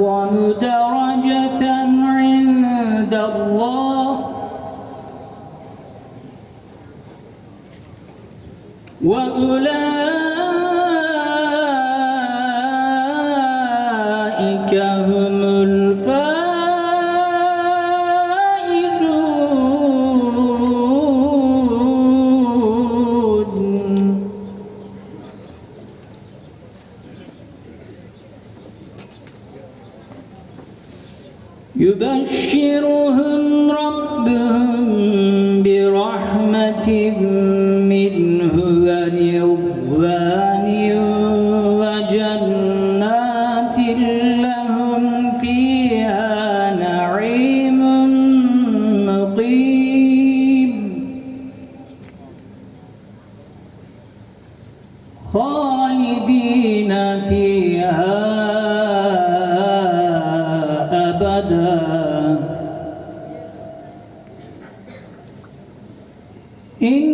أعظم درجة عند الله. وأولئك يبشرهم ربهم برحمة منه ورضوان وجنات لهم فيها نعيم مقيم. خالدين فيها إن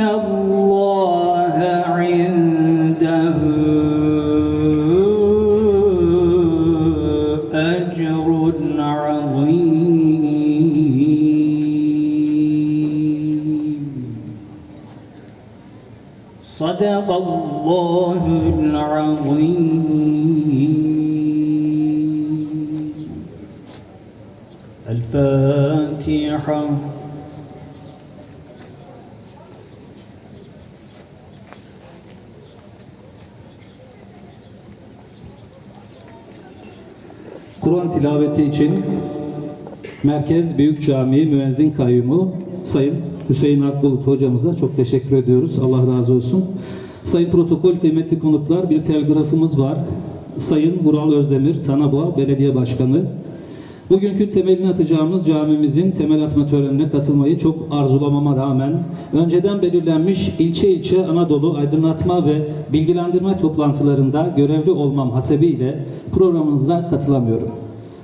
الله عنده أجر عظيم. صدق الله العظيم. الفاتحة Kur'an tilaveti için Merkez Büyük Camii Müezzin Kayyumu Sayın Hüseyin Akbulut hocamıza çok teşekkür ediyoruz. Allah razı olsun. Sayın protokol kıymetli konuklar bir telgrafımız var. Sayın Vural Özdemir Tanaboğa Belediye Başkanı. Bugünkü temelini atacağımız camimizin temel atma törenine katılmayı çok arzulamama rağmen önceden belirlenmiş ilçe ilçe Anadolu aydınlatma ve bilgilendirme toplantılarında görevli olmam hasebiyle programınıza katılamıyorum.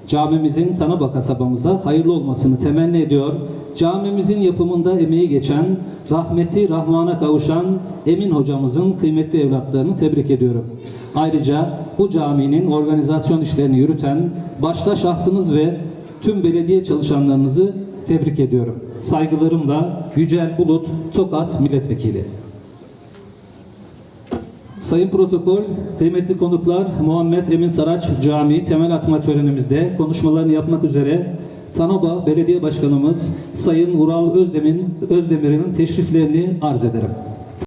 Camimizin Tanaba kasabamıza hayırlı olmasını temenni ediyor. Camimizin yapımında emeği geçen, rahmeti rahmana kavuşan Emin hocamızın kıymetli evlatlarını tebrik ediyorum. Ayrıca bu caminin organizasyon işlerini yürüten başta şahsınız ve tüm belediye çalışanlarınızı tebrik ediyorum. Saygılarımla Yücel Bulut Tokat Milletvekili. Sayın Protokol, kıymetli konuklar, Muhammed Emin Saraç Camii temel atma törenimizde konuşmalarını yapmak üzere Tanoba Belediye Başkanımız Sayın Vural Özdemir'in Özdemir'in teşriflerini arz ederim.